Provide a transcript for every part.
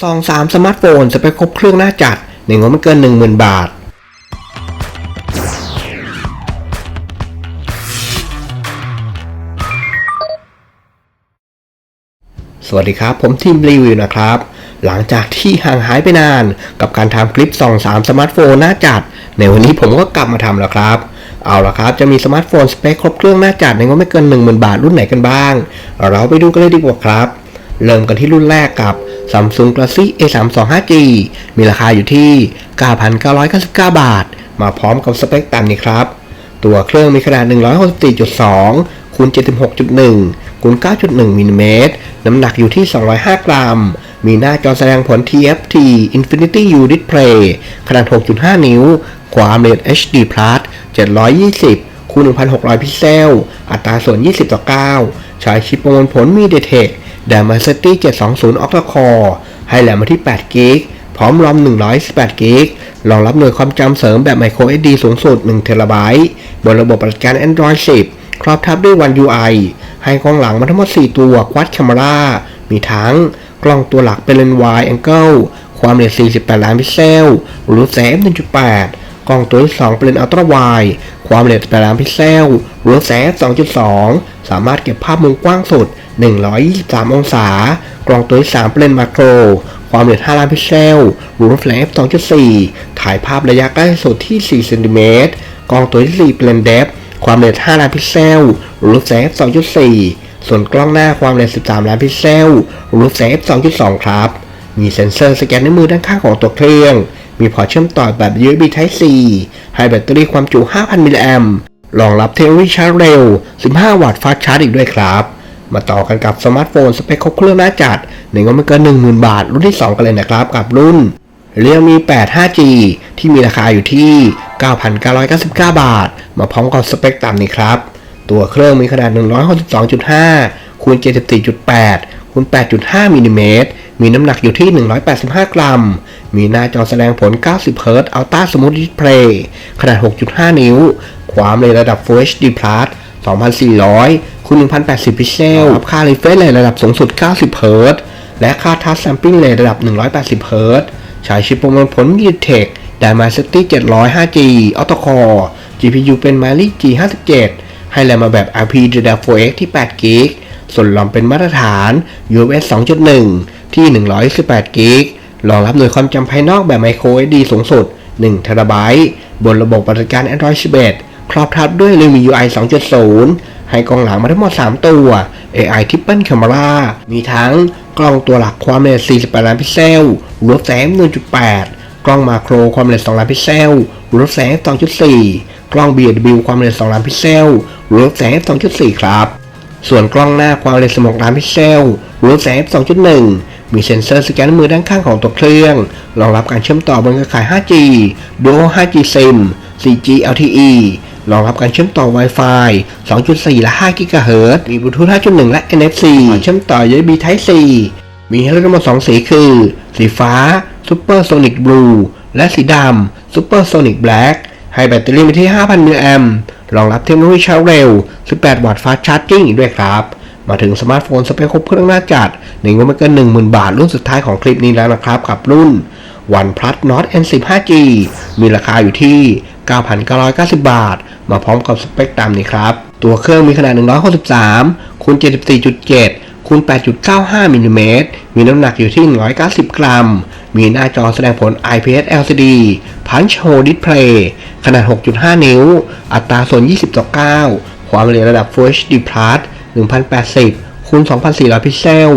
ซองสามสมาร์ทโฟนสเปคครบเครื่องหน้าจัดในงบไม่เกิน 10,000 บาท สวัสดีครับ ผมทีมรีวิวนะครับ หลังจากที่ห่างหายไปนานกับการทำคลิปส่อง3สมาร์ทโฟนหน้าจัด ในวันนี้ผมก็กลับมาทำแล้วครับเอาละครับ จะมีสมาร์ทโฟนสเปคครบเครื่องหน้าจัดในงบไม่เกิน 10,000 บาทรุ่นไหนกันบ้าง เราไปดูกันเลยดีกว่าครับ เริ่มกันที่รุ่นแรกกับ Samsung Galaxy A32 5G มีราคาอยู่ที่ 9,999 บาท มาพร้อมกับสเปคตามนี้ครับ ตัวเครื่องมีขนาด 164.2คูณ76.1คูณ9.1มิลลิเมตรน้ำหนักอยู่ที่ 205 กรัม มีหน้าจอแสดงผล TFT Infinity U Display ขนาด 6.5 นิ้ว ความเร็ว HD Plus 720คูณ1,600 พิกเซล อัตราส่วน 20 ต่อ 9 ใช้ชิปประมวลผล MediaTek Dimensity 720 Octa Core ให้แหลมมาที่8กิกพร้อมรอม118กิกรองรับหน่วยความจำเสริมแบบ Micro SD สูงสุด1เทราไบนระบบปฏิการ Android 10 ครอบทับด้วย One UI ให้กล้องหลังมาทั้งหมด 4 ตัว Quad Camera มีทั้งกล้องตัวหลักเป็นเลนส์ Wide Angle ความละเอียด 48 ล้านพิกเซลรูปแสง1.8 กล้องตัวที่ 2 เป็นเลนส์ Ultra Wide ความละเอียด8ล้านพิกเซลรูปแสง2.2 สามารถเก็บภาพมุมกว้างสุด 123 องศา กล้องตัวที่ 3 เป็นเลนส์มาโคร ความละเอียด5ล้านพิกเซลรูปแสง 2.4 ถ่ายภาพระยะใกล้สุดที่ 4 เซนติเมตร กล้องตัวที่ 4 เป็นเลนส์เดฟความละเอียด5ล้านพิกเซลรูปแสง 2.4 ส่วนกล้องหน้าความละเอียด13 ล้านพิกเซลรูปแสง 2.2 ครับ มีเซ็นเซอร์สแกนนิ้วมือด้านข้างของตัวเครื่อง มีพอร์ตเชื่อมต่อแบบ USB Type C ให้แบตเตอรี่ความจุ 5,000 มิลลิแอมป์รองรับเทคโนโลยีชาร์จเร็ว 15 วัตต์ฟาสต์ชาร์จอีกด้วยครับ มาต่อกันกับสมาร์ทโฟนสเปคครบเครื่องหน้าจัดในงบไม่เกิน 10,000 บาท รุ่นที่ 2 กันเลยนะครับ กับรุ่น Realme 8 5G ที่มีราคาอยู่ที่ 9,999 บาท มาพร้อมกับสเปคตามนี้ครับ ตัวเครื่องมีขนาด 162.5คูณ74.8คูณ8.5มิลลิเมตรมีน้ำหนักอยู่ที่ 185 กรัม มีหน้าจอแสดงผล 90 Hz Ultra Smooth Display ขนาด 6.5 นิ้ว ความเร็วระดับ Full HD Plus 2400คูณ1080 พิกเซลรับค่า refresh rate ระดับสูงสุด 90 Hz และค่า touch sampling rate ระดับ 180 Hz ใช้ชิปประมวลผล MediaTek Dimensity 700 5G Octa Core GPU เป็น Mali G57 ให้แรมมาแบบ LPDDR4X ที่8 g b ส่วนรอมเป็นมาตรฐาน UFS 2.1 ที่128 g b รองรับหน่วยความจำภายนอกแบบ Micro SD สูงสุด 1 t b บนระบบปฏิบัติการ Android 11 ครอบทับด้วย Realme UI 2.0 ให้กล้องหลังมาทั้งหมด 3 ตัว AI Triple Camera มีทั้งกล้องตัวหลักความละเอียด 48 ล้านพิกเซลรูปแสง 1.8 กล้องมาโครความละเอียด 2 ล้านพิกเซลรูปแสง 2.4 กล้อง BW ความละเอียด 2 ล้านพิกเซลรูปแสง 2.4 ครับ ส่วนกล้องหน้าความละเอียด16ล้านพิกเซลรูปแสง2.1 มีเซ็นเซอร์สแกนมือด้านข้างของตัวเครื่อง รองรับการเชื่อมต่อบนเครือข่าย 5G Dual 5G SIM 4G LTE รองรับการเชื่อมต่อ Wi-Fi 2.4 และ 5 GHz มีบลูทูธ 5.1 และ NFC เชื่อมต่อ USB Type C มีให้เลือกทั้งหมด2สีคือ สีฟ้า Super Sonic Blue และสีดำ Super Sonic Black ให้แบตเตอรี่มาที่ 5,000 มิลลิแอมป์รองรับเทคโนโลยีชาร์จเร็ว 18 วัตต์ฟาสต์ชาร์จิ่งอีกด้วยครับ มาถึงสมาร์ทโฟนสเปคครบเครื่องหน้าจัดในงไม่เกิน10,000 บาท รุ่นสุดท้ายของคลิปนี้แล้วนะครับ กับรุ่น OnePlus Nord N10 5G มีราคาอยู่ที่ 9,990 บาท มาพร้อมกับสเปคตามนี้ครับ ตัวเครื่องมีขนาด 163คูณ74.7คูณ8.95มิลลิเมตรมีน้ำหนักอยู่ที่ 190 กรัม มีหน้าจอแสดงผล IPS LCD Punch Hole Display ขนาด 6.5 นิ้ว อัตราส่วน 20ต่อ9ความละเอียดระดับ Full HD Plus 1080คูณ2400 พิกเซล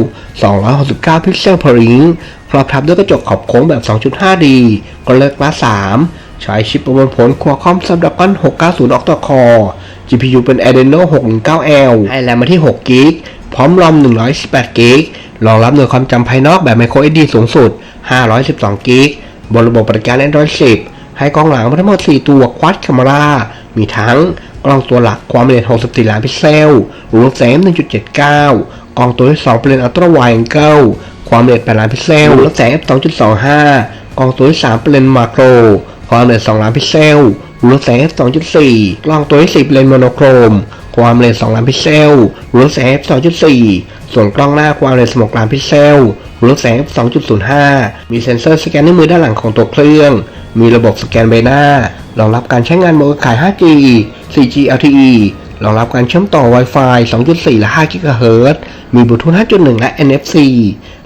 269 พิกเซล per inch ครอบทับด้วยกระจกขอบโค้งแบบ 2.5D กลเล็ก Glass 3ใช้ชิปประมวลผล Qualcomm Snapdragon 690 Octa Core GPU เป็น Adreno 619L ให้แรมมาที่6 g b พร้อมรอม 118 g b รองรับหน่วยความจำภายนอกแบบ Micro SD สูงสุด 512 g b บนระบบปฏิบัติการ Android 10 ให้กล้องหลังมาทั้งหมด 4 ตัว Quad Camera มีทั้งกล้องตัวหลักความละเอียด 64 ล้านพิกเซลรูปแสง 1.79 กล้องตัวที่ 2 เป็น Ultra Wide Angle ความละเอียด 8 ล้านพิกเซลรูปแสง2.25 กล้องตัวที่ 3 เป็นมาโคร ความละเอียด 2 ล้านพิกเซล รูแสง f 2.4 กล้องตัวที่10เลนส์โมโนโครม ความเร็ว2ล้านพิกเซลรูแสง f 2.4 ส่วนกล้องหน้าความเร็ว16ล้านพิกเซลรูแสง f 2.05 มีเซ็นเซอร์สแกนนิ้วมือด้านหลังของตัวเครื่อง มีระบบสแกนใบหน้ารองรับการใช้งานโมบายขาย 5G 4G LTE รองรับการเชื่อมต่อ Wi-Fi 2.4 และ 5 GHz มีบลูทูธ 5.1 และ NFC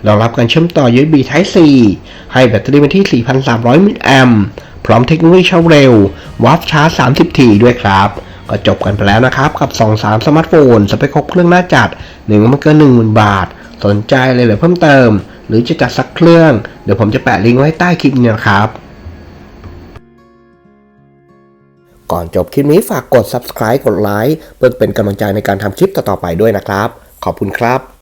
รองรับการเชื่อมต่อ USB Type C ให้แบตเตอรี่เป็นที่ 4,300 มิลลิแอมป์ พร้อมเทคโนโลยีเชาเร็ววาร์ปชาร์จ 30 ทีด้วยครับ ก็จบกันไปแล้วนะครับ กับ 2 3 สมาร์ทโฟน สเปคครบเครื่องหน้าจัดหนึ่งไม่เกิน10,000 บาท สนใจเลยเหรือเพิ่มเติม หรือจะจัดสักเครื่อง เดี๋ยวผมจะแปะลิงก์ไว้ใต้คลิปนี้นะครับก่อนจบคลิปนี้ฝากกด subscribe กดไลค์เพื่อเป็นกำลังใจในการทำคลิปต่อๆไปด้วยนะครับ ขอบคุณครับ